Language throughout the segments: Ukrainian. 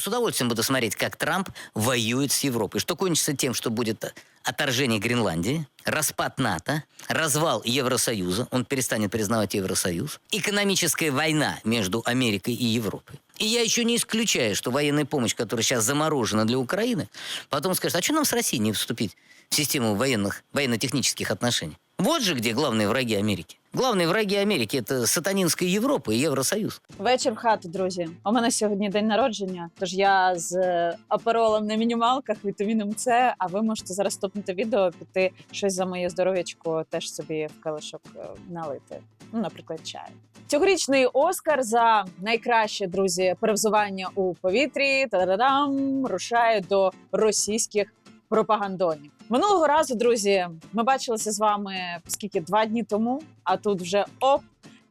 С удовольствием буду смотреть, как Трамп воюет с Европой. Что кончится тем, что будет отторжение Гренландии, распад НАТО, развал Евросоюза, он перестанет признавать Евросоюз, экономическая война между Америкой и Европой. И я еще не исключаю, что военная помощь, которая сейчас заморожена для Украины, потом скажет, а что нам с Россией не вступить в систему военных, военно-технических отношений? Вот же где главные враги Америки. Главные враги Америки – это сатанинская Европа и Евросоюз. Вечір в хату, друзі. У мене сьогодні день народження, тож я з е, аперолом на мінімалках, вітаміном С. А ви можете зараз стопнути відео, піти щось за моє здоров'ячко, теж собі в калишок е, налити. Ну, наприклад, чаю. Цьогорічний Оскар за найкраще друзі перевзування у повітрі та-да-дам, рушає до російських пропагандонів. Минулого разу, друзі, ми бачилися з вами скільки два дні тому, а тут вже оп.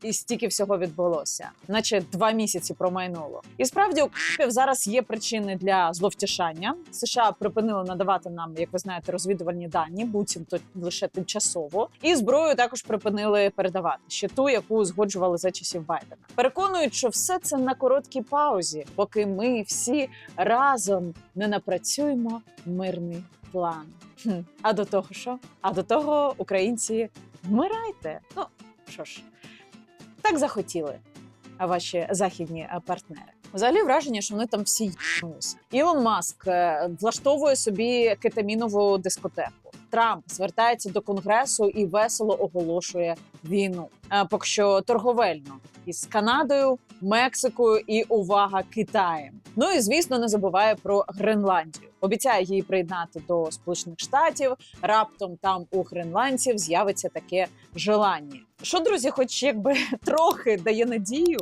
І стільки всього відбулося, наче два місяці промайнуло. І справді у Київ зараз є причини для зловтішання. США припинили надавати нам, як ви знаєте, розвідувальні дані, буцімто лише тимчасово, і зброю також припинили передавати ще ту, яку узгоджували за часів Байдена. Переконують, що все це на короткій паузі, поки ми всі разом не напрацюємо мирний план. Хм. А до того що? А до того українці вмирайте. Ну що ж, так захотіли а ваші західні е, партнери. Взагалі враження, що вони там всі їбнулись. Ілон Маск е, влаштовує собі кетамінову дискотеку. Трамп звертається до конгресу і весело оголошує війну. Е, Поки що торговельно із Канадою, Мексикою і увага Китаєм. Ну і звісно, не забуває про Гренландію. Обіцяє її приєднати до Сполучених Штатів. Раптом там у гренландців з'явиться таке желання. Що, друзі, хоч якби трохи дає надію,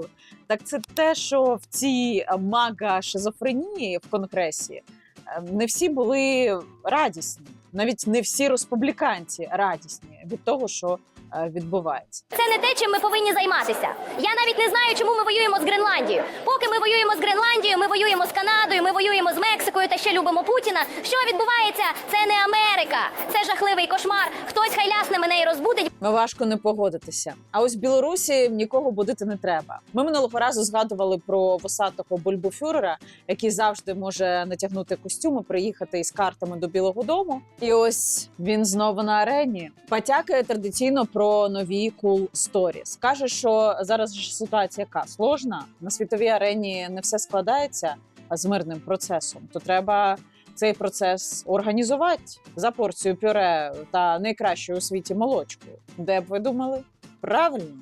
так це те, що в цій мага шизофренії в конгресі е, не всі були радісні, навіть не всі республіканці радісні від того, що е, відбувається. Це не те, чим ми повинні займатися. Я навіть не знаю, чому ми воюємо з Гренландією. Поки ми воюємо з Гренландією, ми воюємо з Канадою, ми воюємо з Мексикою та ще любимо Путіна. Що відбувається? Це не Америка, це жахливий кошмар. Хтось хай лясне мене і розбудить. Ну, важко не погодитися. А ось в Білорусі нікого будити не треба. Ми минулого разу згадували про вусатого бульбуфюрера, який завжди може натягнути костюм і приїхати із картами до Білого Дому. І ось він знову на арені. Потякає традиційно про нові cool stories. Каже, що зараз ж ситуація яка сложна на світовій арені не все складається з мирним процесом. То треба цей процес організувати за порцію пюре та найкращою у світі молочкою. Де б ви думали? Правильно,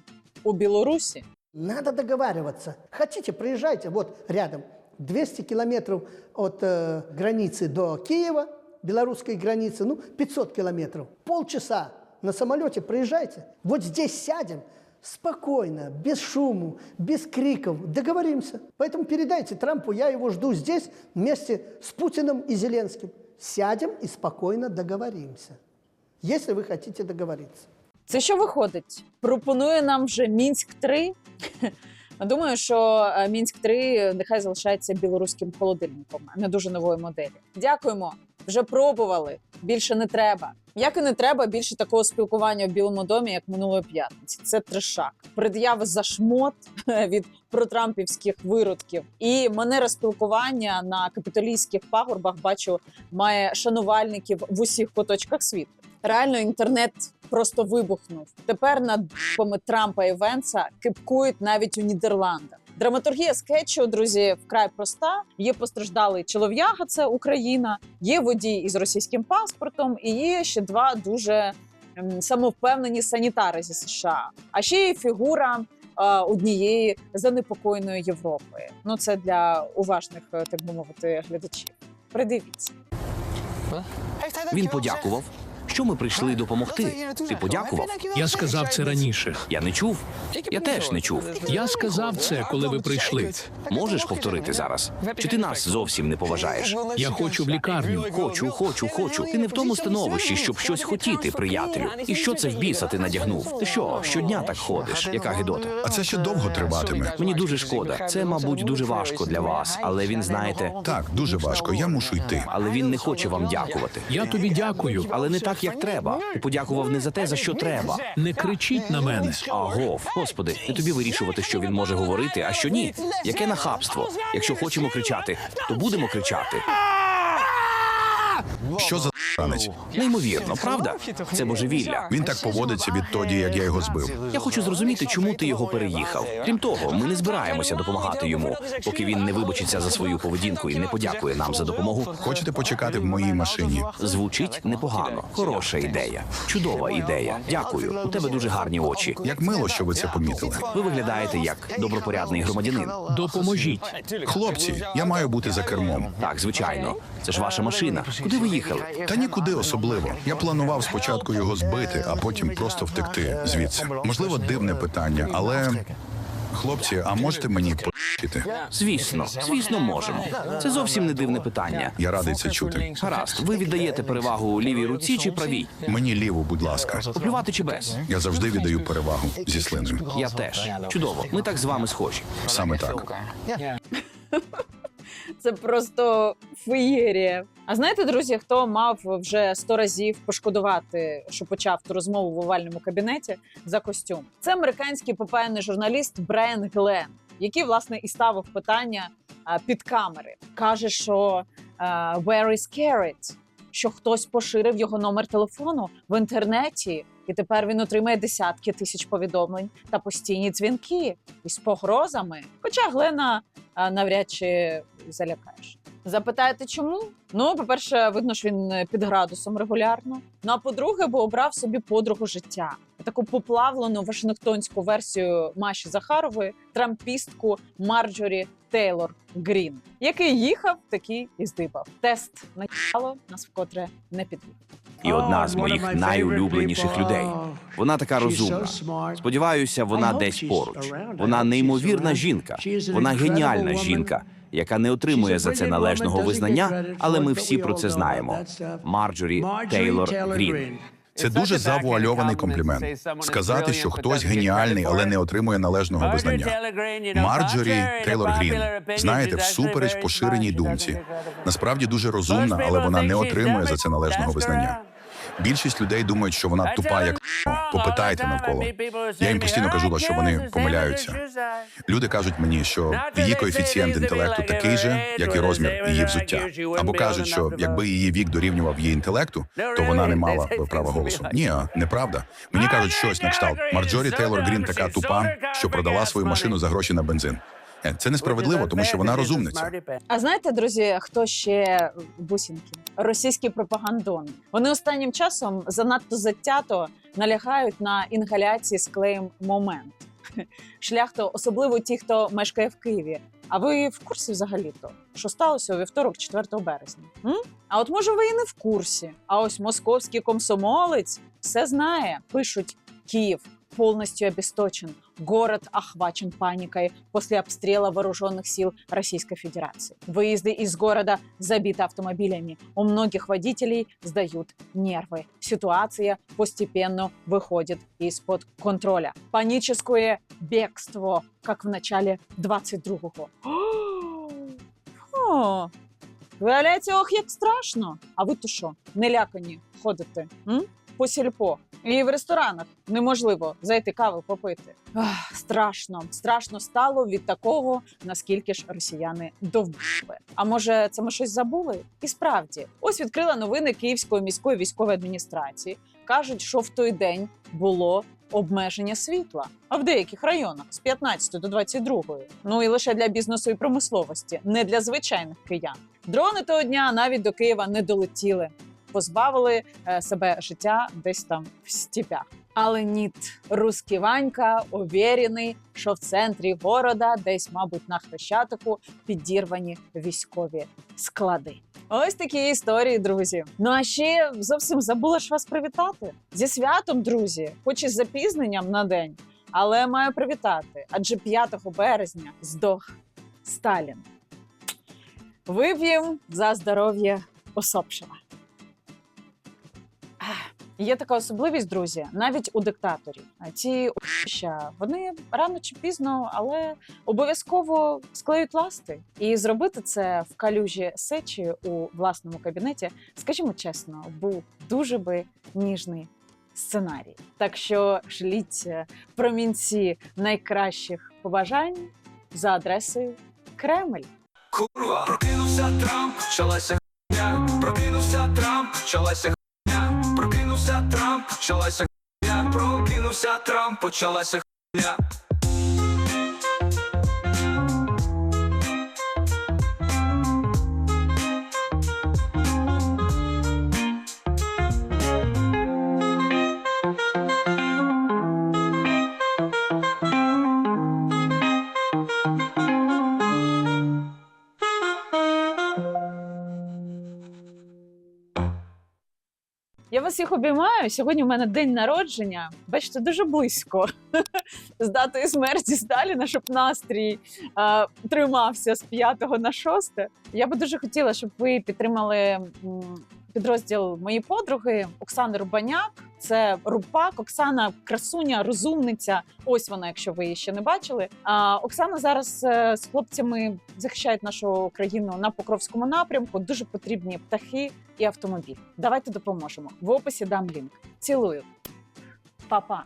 у Білорусі. Надо договариваться. Хотите, приезжайте, вот рядом, 200 километров от э, границы до Киева, белорусской границы, ну, 500 километров. Полчаса на самолете приезжайте. Вот здесь сядем, спокойно, без шуму, без криков, договоримся. Поэтому передайте Трампу, я его жду здесь вместе с Путиным и Зеленским. Сядем и спокойно договоримся, если вы хотите договориться. Це що виходить? Пропонує нам вже Мінськ 3 Думаю, що е, Мінськ 3 нехай залишається білоруським холодильником, а не дуже нової моделі. Дякуємо. Вже пробували. Більше не треба. Як і не треба більше такого спілкування в Білому домі, як минулої п'ятниці. Це трешак. Пред'яви за шмот від протрампівських виродків. І манера спілкування на капітолійських пагорбах бачу має шанувальників в усіх куточках світу. Реально інтернет просто вибухнув. Тепер над б***ми Трампа і Венса кипкують навіть у Нідерландах. Драматургія скетчу, друзі, вкрай проста. Є постраждалий чолов'яга, це Україна, є водій із російським паспортом, і є ще два дуже ем, самовпевнені санітари зі США. А ще є фігура е, однієї занепокоєної Європи. Ну це для уважних, е, так би мовити, глядачів. Придивіться. Він подякував, що ми прийшли допомогти. Ти подякував? Я сказав це раніше. Я не чув. Я теж не чув. Я сказав це, коли ви прийшли. Можеш повторити зараз? Чи ти нас зовсім не поважаєш? Я хочу в лікарню. Хочу, хочу, хочу. Ти не в тому становищі, щоб щось хотіти, приятелю. І що це в біса ти надягнув? Ти що, щодня так ходиш? Яка гидота? А це ще довго триватиме. Мені дуже шкода. Це, мабуть, дуже важко для вас, але він, знаєте, Так, дуже важко. Я мушу йти. але він не хоче вам дякувати. Я тобі дякую. Але не так, як треба. і подякував не за те, за що треба. Не кричіть на мене. Агов, господи, не тобі вирішувати, що він може говорити, а що ні. Яке нахабство? Якщо хочемо кричати, то будемо кричати. Що за ранець? Неймовірно, правда? Це божевілля. Він так поводиться відтоді, як я його збив. Я хочу зрозуміти, чому ти його переїхав. Крім того, ми не збираємося допомагати йому, поки він не вибачиться за свою поведінку і не подякує нам за допомогу. Хочете почекати в моїй машині? Звучить непогано. Хороша ідея. Чудова ідея. Дякую. У тебе дуже гарні очі. Як мило, що ви це помітили. Ви виглядаєте як добропорядний громадянин. Допоможіть. Хлопці, я маю бути за кермом. Так, звичайно. Це ж ваша машина. Куди ви їхали? Та нікуди особливо. Я планував спочатку його збити, а потім просто втекти звідси. Можливо, дивне питання, але хлопці, а можете мені по***ти? Звісно, звісно, можемо. Це зовсім не дивне питання. Я радий це чути. Гаразд, ви віддаєте перевагу лівій руці чи правій? Мені ліву, будь ласка. Поплювати чи без? Я завжди віддаю перевагу зі слиною. Я теж. Чудово. Ми так з вами схожі. Саме так. Це просто феєрія. А знаєте, друзі, хто мав вже сто разів пошкодувати, що почав ту розмову в овальному кабінеті за костюм? Це американський попаяний журналіст Брайан Глен, який власне і ставив питання під камери. каже, що «Where is Carrot?» що хтось поширив його номер телефону в інтернеті, і тепер він отримає десятки тисяч повідомлень та постійні дзвінки із погрозами. Хоча Глена навряд чи залякаєш. Запитаєте, чому? Ну, по-перше, видно, що він е, під градусом регулярно. Ну а по-друге, бо обрав собі подругу життя. Таку поплавлену вашингтонську версію Маші Захарової, трампістку Марджорі Тейлор Грін, який їхав, такий і здибав. Тест на нас вкотре не підвів. І одна з моїх найулюбленіших людей. Вона така розумна. Сподіваюся, вона десь поруч. Вона неймовірна жінка. Вона геніальна жінка, яка не отримує за це належного визнання, але ми всі про це знаємо. Марджорі Тейлор Грін. Це дуже завуальований комплімент. Сказати, що хтось геніальний, але не отримує належного визнання. Марджорі Тейлор Грін, знаєте, всупереч поширеній думці. Насправді дуже розумна, але вона не отримує за це належного визнання. Більшість людей думають, що вона тупа, як попитайте навколо. Я їм постійно кажу, що вони помиляються. Люди кажуть мені, що її коефіцієнт інтелекту такий же, як і розмір її взуття. Або кажуть, що якби її вік дорівнював її інтелекту, то вона не мала би права голосу. Ні, неправда. Мені кажуть щось на кшталт. Марджорі Тейлор Грін така тупа, що продала свою машину за гроші на бензин. Е, Це несправедливо, тому що вона розумниця. А знаєте, друзі, хто ще бусінки? Російські пропагандони. Вони останнім часом занадто затято налягають на інгаляції з клеєм момент. Шляхто, особливо ті, хто мешкає в Києві. А ви в курсі взагалі-то, що сталося у вівторок, 4 березня? М? А от може ви і не в курсі. А ось московський комсомолець все знає. Пишуть Київ полностью обесточен. Город охвачен паникой после обстрела вооруженных сил Российской Федерации. Выезды из города забиты автомобилями. У многих водителей сдают нервы. Ситуация постепенно выходит из-под контроля. Паническое бегство, как в начале 22-го. О, Виявляється, ох, як страшно. А ви то що, не ходите? М? По сільпо. І в ресторанах неможливо зайти каву попити. Ах, страшно, страшно стало від такого, наскільки ж росіяни довбили. А може, це ми щось забули? І справді, ось відкрила новини Київської міської військової адміністрації. кажуть, що в той день було обмеження світла, а в деяких районах з 15 до 22. Ну і лише для бізнесу і промисловості, не для звичайних киян. Дрони того дня навіть до Києва не долетіли, позбавили е, себе життя десь там в степях. Але ніт, русський Ванька уверений, що в центрі города, десь, мабуть, на хрещатику, підірвані військові склади. Ось такі історії, друзі. Ну а ще зовсім забула ж вас привітати зі святом, друзі, хоч і з запізненням на день, але маю привітати. Адже 5 березня здох Сталін. Вип'єм за здоров'я усопшого. Є така особливість, друзі, навіть у диктаторів. Ці Ще вони рано чи пізно, але обов'язково склеють ласти. І зробити це в калюжі сечі у власному кабінеті, скажімо чесно, був дуже би ніжний сценарій. Так що шліть е, промінці найкращих побажань за адресою Кремль. Курва, прокинувся Трамп, почалася. Прокинувся Трамп, почалася. Прокинувся Трамп, почалася хуйня. Прокинувся Трамп, почалася хуйня. Вас всіх обіймаю. Сьогодні у мене день народження. Бачите, дуже близько з датою смерті Сталіна, щоб настрій е, тримався з 5 на 6. Я би дуже хотіла, щоб ви підтримали підрозділ моєї подруги Оксани Рубаняк. Це Рупак. Оксана красуня, розумниця. Ось вона, якщо ви її ще не бачили. А Оксана зараз е, з хлопцями захищає нашу країну на Покровському напрямку. Дуже потрібні птахи і автомобіль. Давайте допоможемо. В описі дам лінк. Цілую, Па-па.